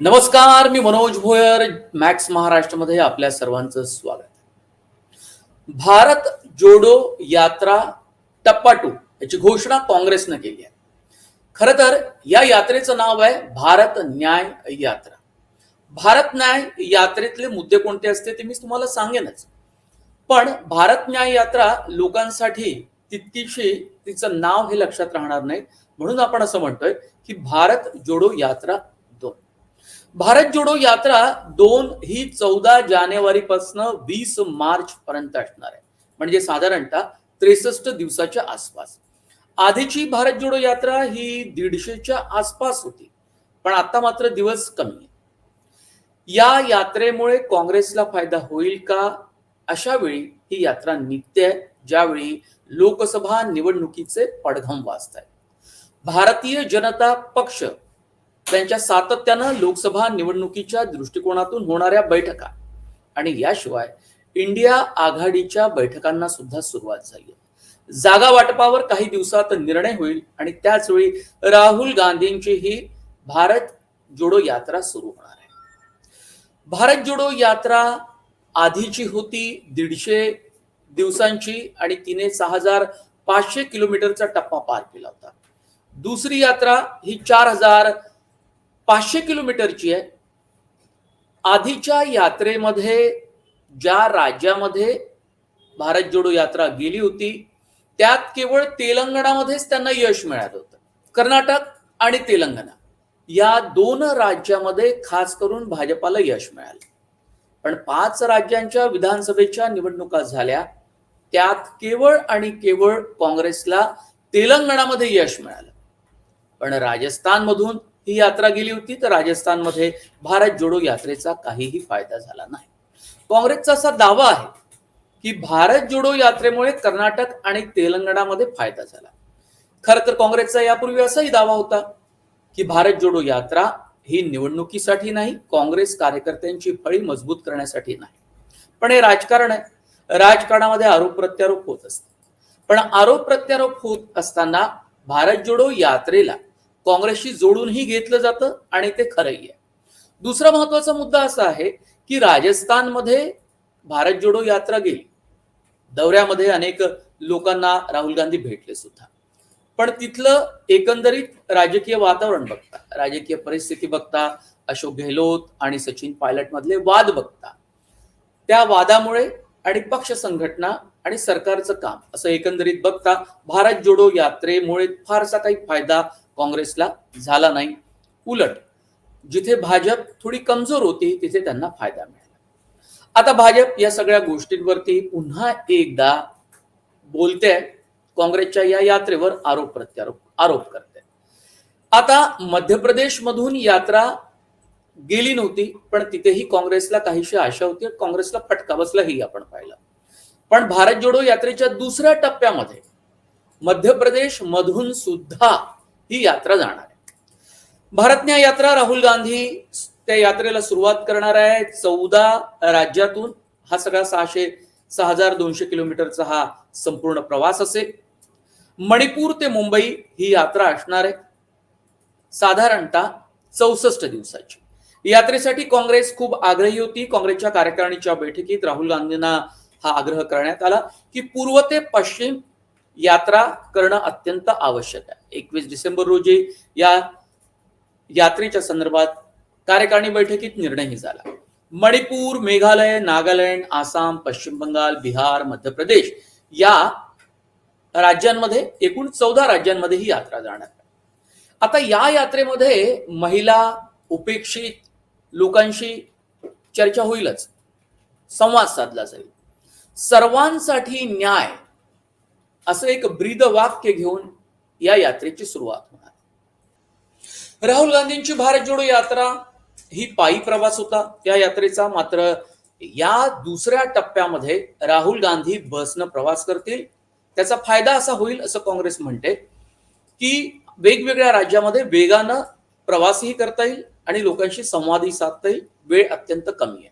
नमस्कार मी मनोज भोयर मॅक्स महाराष्ट्रामध्ये आपल्या सर्वांचं स्वागत. भारत जोडो यात्रा टप्पा टू याची घोषणा काँग्रेसनं केली आहे. खर तर या यात्रेचं नाव आहे भारत न्याय यात्रा. भारत न्याय यात्रेतले मुद्दे कोणते असते ते मी तुम्हाला सांगेनच. पण भारत न्याय यात्रा लोकांसाठी तितकीशी तिचं नाव हे लक्षात राहणार नाही. म्हणून आपण असं म्हणतोय की भारत जोडो यात्रा भारत जोडो यात्रा दोन ही चौदा जानेवारीपासून वीस मार्च पर्यंत असणार आहे. म्हणजे साधारणतः त्रेसष्ट दिवसाच्या आसपास. आधीची भारत जोडो यात्रा ही दीडशेच्या आसपास होती पण आता मात्र दिवस कमी या यात्रेमुळे काँग्रेसला फायदा होईल का? अशा वेळी ही यात्रा निघते ज्यावेळी लोकसभा निवडणुकीचे पडघम वाजत आहेत भारतीय जनता पक्ष त्यांच्या सातत्यानं लोकसभा निवडणुकीच्या दृष्टिकोनातून होणाऱ्या बैठका. आणि याशिवाय इंडिया आघाडीच्या बैठकांना सुद्धा सुरुवात झाली. जागा वाटपावर काही दिवसात निर्णय होईल आणि त्याच वेळी राहुल गांधींची ही भारत जोडो यात्रा सुरू होणार आहे. भारत जोडो यात्रा आधीची होती दीडशे दिवसांची आणि तिने सहा हजार पाचशे किलोमीटरचा टप्पा पार केला होता. दुसरी यात्रा ही चार हजार पाचशे किलोमीटरची आहे. आधीच्या यात्रेमध्ये ज्या राज्यामध्ये भारत जोडो यात्रा गेली होती त्यात केवळ तेलंगणामध्येच त्यांना यश मिळालं होतं. कर्नाटक आणि तेलंगणा या दोन राज्यामध्ये खास करून भाजपाला यश मिळालं. पण पाच राज्यांच्या विधानसभेच्या निवडणुका झाल्या त्यात केवळ आणि केवळ काँग्रेसला तेलंगणामध्ये यश मिळालं. पण राजस्थानमधून ही यात्रा गेली होती तर राजस्थानमध्ये भारत जोडो यात्रेचा काहीही फायदा झाला नाही. काँग्रेसचा असा दावा आहे की भारत जोडो यात्रेमुळे कर्नाटक आणि तेलंगणामध्ये फायदा झाला. खरं तर काँग्रेसचा यापूर्वी असाही दावा होता की भारत जोडो यात्रा ही निवडणुकीसाठी नाही काँग्रेस कार्यकर्त्यांची फळी मजबूत करण्यासाठी नाही. पण हे राजकारण आहे. राजकारणामध्ये आरोप प्रत्यारोप होत असतात. पण आरोप प्रत्यारोप होत असताना भारत जोडो यात्रेला काँग्रेसशी जोडूनही घेतलं जातं आणि ते खरंही आहे. दुसरा महत्त्वाचा मुद्दा असा आहे की राजस्थानमध्ये भारत जोडो यात्रा गेली. दौऱ्यामध्ये अनेक लोकांना राहुल गांधी भेटले सुद्धा. पण तिथलं एकंदरीत राजकीय वातावरण बघता राजकीय परिस्थिती बघता अशोक गेहलोत आणि सचिन पायलट मधले वाद बघता त्या वादामुळे आणि पक्ष संघटना आणि सरकारचं काम असं एकंदरीत बघता भारत जोडो यात्रेमुळे फारसा काही फायदा काँग्रेसला झाला नाही. उलट जिथे भाजप थोडी कमजोर होती तिथे त्यांना फायदा मिळाला. आता भाजप या सगळ्या गोष्टींवरती पुन्हा एकदा बोलते काँग्रेसच्या या यात्रेवर आरोप प्रत्यारोप आरोप करते आता मध्य प्रदेश मधून यात्रा गेली नव्हती पण तिथेही काँग्रेसला काहीशी आशा होती काँग्रेसला फटका बसलाही आपण पाहिलं. पण भारत जोडो यात्रेच्या दुसऱ्या टप्प्यामध्ये मध्य प्रदेश मधून सुद्धा ही यात्रा जाणार आहे. भारतन्या यात्रा राहुल गांधी त्या यात्रेला सुरुवात करणार आहे. चौदा राज्यातून हा सगळा सहाशे सहा हजार दोनशे किलोमीटरचा हा संपूर्ण प्रवास असेल. मणिपूर ते मुंबई ही यात्रा असणार आहे. साधारणतः चौसष्ट दिवसाची. यात्रेसाठी काँग्रेस खूप आग्रही होती. काँग्रेसच्या कार्यकारिणीच्या बैठकीत राहुल गांधींना हा आग्रह करण्यात आला की पूर्व ते पश्चिम यात्रा करणं अत्यंत आवश्यक आहे. एकवीस डिसेंबर रोजी या यात्रेच्या संदर्भात कार्यकारिणी बैठकीत निर्णयही झाला. मणिपूर मेघालय नागालँड आसाम पश्चिम बंगाल बिहार मध्य प्रदेश या राज्यांमध्ये एकूण चौदा राज्यांमध्ये ही यात्रा जाणार आहे. आता या यात्रेमध्ये महिला उपेक्षित लोकांशी चर्चा होईलच. संवाद साधला जाईल. सर्वांसाठी न्याय असं एक ब्रीद वाक्य घेऊन या यात्रेची सुरुवात होणार. राहुल गांधींची भारत जोडो यात्रा ही पायी प्रवास होता या यात्रेचा. मात्र या दुसऱ्या टप्प्यामध्ये राहुल गांधी बसनं प्रवास करतील. त्याचा फायदा असा होईल असं काँग्रेस म्हणते की वेगवेगळ्या राज्यामध्ये वेगानं प्रवासही करता येईल आणि लोकांशी संवादही साधता येईल. वेळ अत्यंत कमी आहे.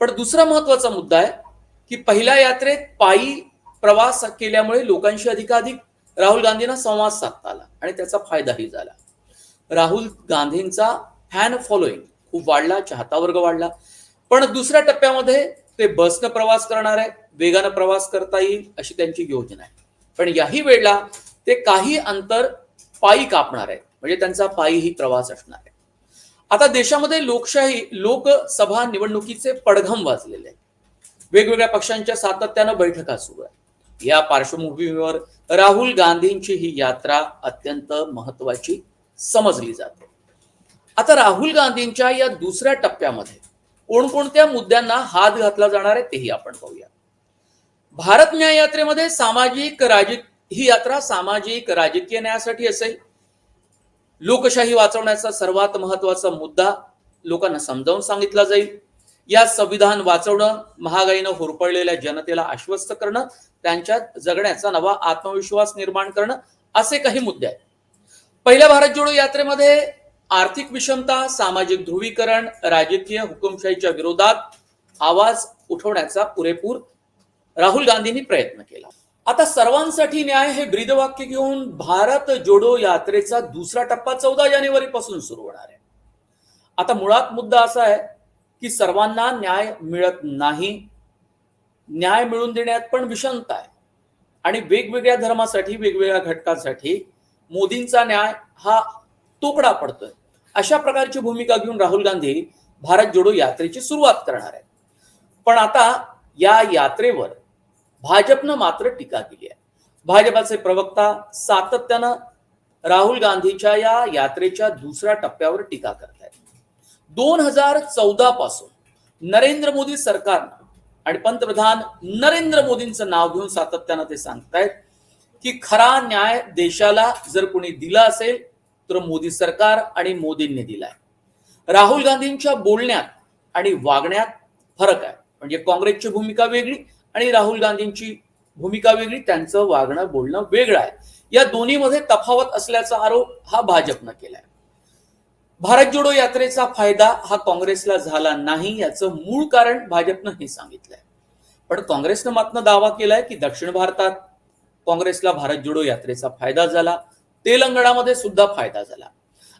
पण दुसरा महत्त्वाचा मुद्दा आहे की पहिल्या यात्रेत पायी प्रवास केल्यामुळे लोकांशी अधिकाधिक राहुल गांधींना संवाद साधता आला आणि त्याचा फायदाही झाला. राहुल गांधींचा फॅन फॉलोईंग खूप वाढला चाहता वर्ग वाढला. पण दुसऱ्या टप्प्यामध्ये ते बसनं प्रवास करणार आहे वेगानं प्रवास करता येईल अशी त्यांची योजना आहे. पण याही वेळेला ते काही अंतर पायी कापणार आहेत. म्हणजे त्यांचा पायीही प्रवास असणार आहे. आता देशामध्ये लोकशाही लोकसभा निवडणुकीचे पडघम वाजलेले आहेत. वेगवेगळ्या पक्षांच्या सातत्यानं बैठका सुरू आहे या पार्श्वभूमीवर राहुल गांधींची ही यात्रा अत्यंत महत्वाची समजली जाते. आता राहुल गांधींच्या या दुसऱ्या टप्प्यामध्ये कोणकोणत्या मुद्द्यांना हात घातला जाणार आहे तेही आपण पाहूया. भारत न्याय यात्रेमध्ये सामाजिक राजकीय ही यात्रा सामाजिक राजकीय न्यायासाठी असेल. लोकशाही वाचवण्याचा सर्वात महत्त्वाचा मुद्दा लोकांना समजावून सांगितला जाईल. या संविधान वाचवणं महागाईनं होरपळलेल्या जनतेला आश्वस्त करणं त्यांच्यात जगण्याचा नवा आत्मविश्वास निर्माण करणं असे काही मुद्दे आहेत. पहिल्या भारत जोडो यात्रेमध्ये आर्थिक विषमता सामाजिक ध्रुवीकरण राजकीय हुकुमशाहीच्या विरोधात आवाज उठवण्याचा पुरेपूर राहुल गांधींनी प्रयत्न केला. आता सर्वांसाठी न्याय हे ब्रीदवाक्य घेऊन भारत जोडो यात्रेचा दुसरा टप्पा चौदा जानेवारी पासून सुरू होणार आहे. आता मुळात मुद्दा असा आहे की सर्वांना न्याय मिळत नाही. न्याय मिळवून देण्यात पण विषमता आहे. आणि वेगवेगळ्या धर्मासाठी वेगवेगळ्या घटकांसाठी मोदींचा न्याय हा तोकडा पडतोय. अशा प्रकारची भूमिका घेऊन राहुल गांधी भारत जोडो यात्रेची सुरुवात करणार आहेत. पण आता या यात्रेवर भाजपनं मात्र टीका केली आहे. भाजपाचे प्रवक्ता सातत्यानं राहुल गांधीच्या या यात्रेच्या दुसऱ्या टप्प्यावर टीका करत आहेत दोन हजार चौदा पासून नरेंद्र मोदी सरकारनं आणि पंतप्रधान नरेंद्र मोदींचं नाव घेऊन सातत्यानं ते सांगतायत की खरा न्याय देशाला जर कोणी दिला असेल तर मोदी सरकार आणि मोदींनी दिलाय. राहुल गांधींच्या बोलण्यात आणि वागण्यात फरक आहे. म्हणजे काँग्रेसची भूमिका वेगळी आणि राहुल गांधींची भूमिका वेगळी त्यांचं वागणं बोलणं वेगळं आहे. या दोन्हीमध्ये तफावत असल्याचा आरोप हा भाजपनं केलाय. भारत जोडो यात्रेचा फायदा हा काँग्रेसला झाला नाही याचं मूळ कारण भाजपनं हे सांगितलंय. पण काँग्रेसनं मात्र दावा केलाय की दक्षिण भारतात काँग्रेसला भारत जोडो यात्रेचा फायदा झाला तेलंगणामध्ये सुद्धा फायदा झाला.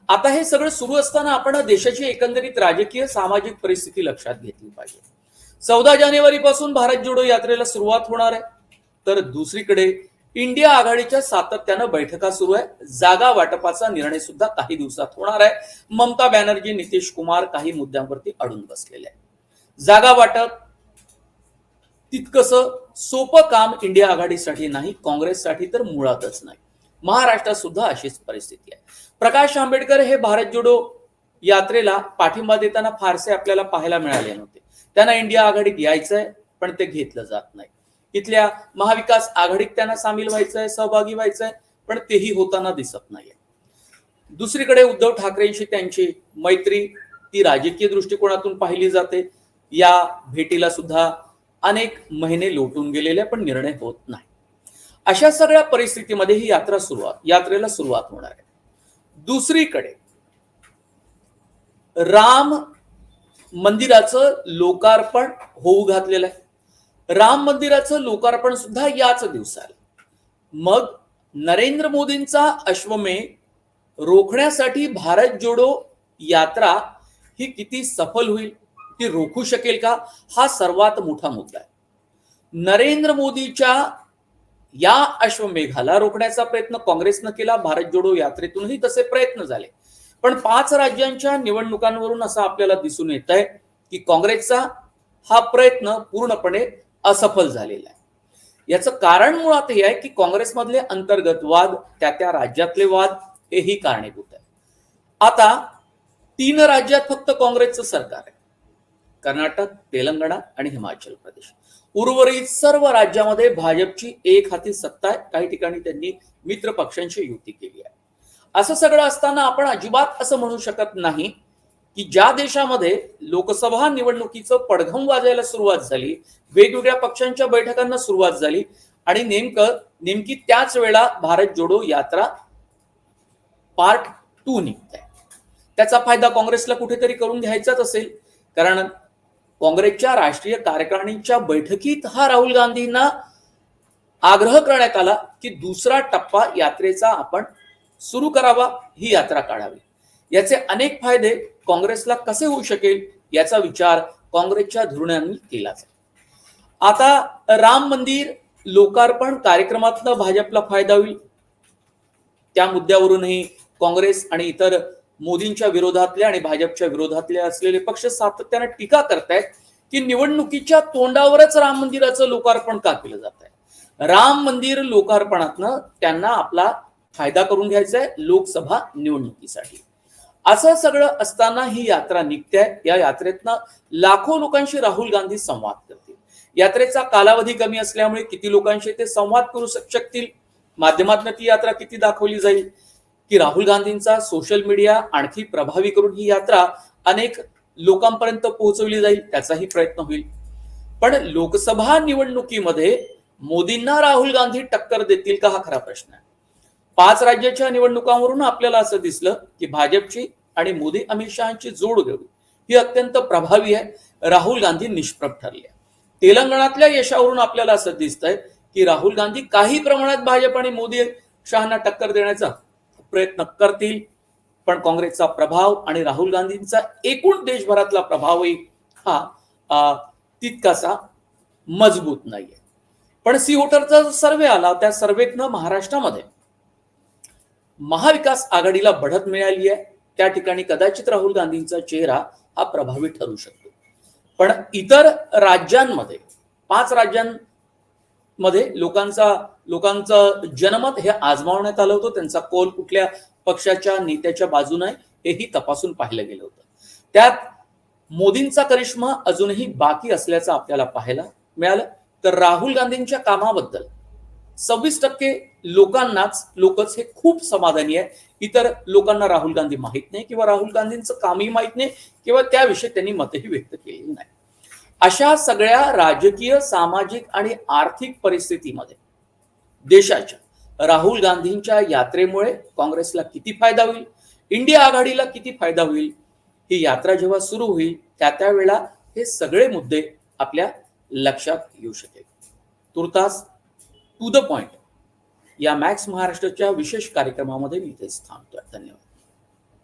आता हे सगळं सुरू असताना आपण देशाची एकंदरीत राजकीय सामाजिक परिस्थिती लक्षात घेतली पाहिजे. चौदा जानेवारी पासून भारत जोडो यात्रेला सुरुवात होणार आहे. तर दुसरीकडे इंडिया आघाडीच्या सातत्यानं बैठका सुरू आहे. जागा वाटपाचा निर्णय सुद्धा काही दिवसात होणार आहे. ममता बॅनर्जी नितीश कुमार काही मुद्द्यांवरती अडून बसलेले आहे जागा वाटप तितकस सोपं काम इंडिया आघाडीसाठी नाही काँग्रेससाठी तर मुळातच नाही. महाराष्ट्रात सुद्धा अशीच परिस्थिती आहे. प्रकाश आंबेडकर हे भारत जोडो यात्रेला पाठिंबा देताना फारसे आपल्याला पाहायला मिळाले नव्हते. त्यांना इंडिया आघाडीत यायचंय पण ते घेतलं जात नाही. इथल्या महाविकास आघाडीत त्यांना सामील व्हायचंय सहभागी व्हायचंय पण तेही होताना दिसत नाहीये. दुसरीकडे उद्धव ठाकरेंशी त्यांची मैत्री ती राजकीय दृष्टिकोनातून पाहिली जाते. या भेटीला सुद्धा अनेक महिने लोटून गेलेले पण निर्णय होत नाही. अशा सगळ्या परिस्थितीमध्ये ही यात्रा सुरुवात यात्रेला सुरुवात होणार आहे. दुसरीकडे राम मंदिराचं लोकार्पण होऊ घातलेलं आहे. राम मंदिराचं लोकार्पण सुद्धा याच दिवसाला. मग नरेंद्र मोदींचा अश्वमेध रोखण्यासाठी भारत जोडो यात्रा ही किती सफल होईल ती रोखू शकेल का? हा सर्वात मोठा मुद्दा आहे. नरेंद्र मोदीच्या या अश्वमेघाला रोखण्याचा प्रयत्न काँग्रेसनं केला भारत जोडो यात्रेतूनही तसे प्रयत्न झाले. पण पाच राज्यांच्या निवडणुकांवरून असं आपल्याला दिसून येत आहे की काँग्रेसचा हा प्रयत्न पूर्णपणे असफल झालेला आहे. याचं कारण मुळात हे आहे की काँग्रेसमधले अंतर्गत वाद त्या त्या राज्यातले वाद हेही कारणीभूत आहे. आता तीन राज्यात फक्त काँग्रेसचं सरकार आहे. कर्नाटक तेलंगणा आणि हिमाचल प्रदेश. उर्वरित सर्व राज्यामध्ये भाजपची एक हाती सत्ता आहे. काही ठिकाणी त्यांनी मित्र पक्षांशी युती केली आहे. असं सगळं असताना आपण अजिबात असं म्हणू शकत नाही की ज्या देशामध्ये लोकसभा निवडणुकीचं पडघम वाजायला सुरुवात झाली वेगवेगळ्या पक्षांच्या बैठकांना सुरुवात झाली आणि नेमकं नेमकी त्याच वेळा भारत जोडो यात्रा पार्ट टू निघते. त्याचा फायदा काँग्रेसला कुठेतरी करून घ्यायचाच असेल कारण काँग्रेसच्या राष्ट्रीय कार्यकारिणीच्या बैठकीत हा राहुल गांधींना आग्रह करण्यात आला की दुसरा टप्पा यात्रेचा आपण सुरू करावा ही यात्रा काढावी. याचे अनेक फायदे काँग्रेसला कसे होऊ शकेल याचा विचार काँग्रेसच्या धोरणांनी केला जाईल. आता राम मंदिर लोकार्पण कार्यक्रमातनं भाजपला फायदा होईल. त्या मुद्द्यावरूनही काँग्रेस आणि इतर मोदींच्या विरोधातले आणि भाजपच्या विरोधातले असलेले पक्ष सातत्यानं टीका करतायत की निवडणुकीच्या तोंडावरच राम मंदिराचं लोकार्पण का केलं जात आहे राम मंदिर लोकार्पणातनं त्यांना आपला फायदा करून घ्यायचा आहे लोकसभा निवडणुकीसाठी. असं सगळं असताना ही यात्रा निघते. या यात्रेतनं लाखो लोकांशी राहुल गांधी संवाद करतील. यात्रेचा कालावधी कमी असल्यामुळे किती लोकांशी ते संवाद करू शक- शकतील? माध्यमातून ती यात्रा किती दाखवली जाईल? की राहुल गांधींचा सोशल मीडिया आणखी प्रभावी करून ही यात्रा अनेक लोकांपर्यंत पोहोचवली जाईल त्याचाही प्रयत्न होईल. पण लोकसभा निवडणुकीमध्ये मोदींना राहुल गांधी टक्कर देतील का हा खरा प्रश्न आहे. पाच राज्याच्या निवडणुकांवरून आपल्याला असं दिसलं की भाजपची आणि मोदी अमित शहाची जोड घेऊन ही अत्यंत प्रभावी आहे. राहुल गांधी निष्प्रभ ठरले. तेलंगणातल्या यशावरून आपल्याला असं दिसतंय की राहुल गांधी काही प्रमाणात भाजप आणि मोदी शहाना टक्कर देण्याचा प्रयत्न करतील. पण काँग्रेसचा प्रभाव आणि राहुल गांधींचा एकूण देशभरातला प्रभावही हा तितकासा मजबूत नाहीये. पण सी वोटरचा जो सर्वे आला त्या सर्वेतनं महाराष्ट्रामध्ये महाविकास आघाडीला बढत मिळाली आहे त्या ठिकाणी कदाचित राहुल गांधींचा चेहरा हा प्रभावी ठरू शकतो. पण इतर राज्यांमध्ये पाच राज्यांमध्ये लोकांचा लोकांचं जनमत हे आजमावण्यात आलं होतं. त्यांचा कोल कुठल्या पक्षाच्या नेत्याच्या बाजूने हेही तपासून पाहिलं गेलं होतं. त्यात मोदींचा करिश्मा अजूनही बाकी असल्याचं आपल्याला पाहायला मिळालं. तर राहुल गांधींच्या कामाबद्दल सव्वीस टक्के लोकांनाच लोकच हे खूप समाधानी आहे इतर लोकांना राहुल गांधी माहीत नाही किंवा राहुल गांधींचं कामही माहीत नाही किंवा त्याविषयी त्यांनी मतही व्यक्त केलेली नाही. अशा सगळ्या राजकीय सामाजिक आणि आर्थिक परिस्थितीमध्ये देशाच्या राहुल गांधींच्या यात्रेमुळे काँग्रेसला किती फायदा होईल? इंडिया आघाडीला किती फायदा होईल? ही यात्रा जेव्हा सुरू होईल त्या त्यावेळेला हे सगळे मुद्दे आपल्या लक्षात येऊ शकेल. तुर्तास टू द पॉइंट या मॅक्स महाराष्ट्राच्या विशेष कार्यक्रमामध्ये मी इथेच थांबतोय. धन्यवाद.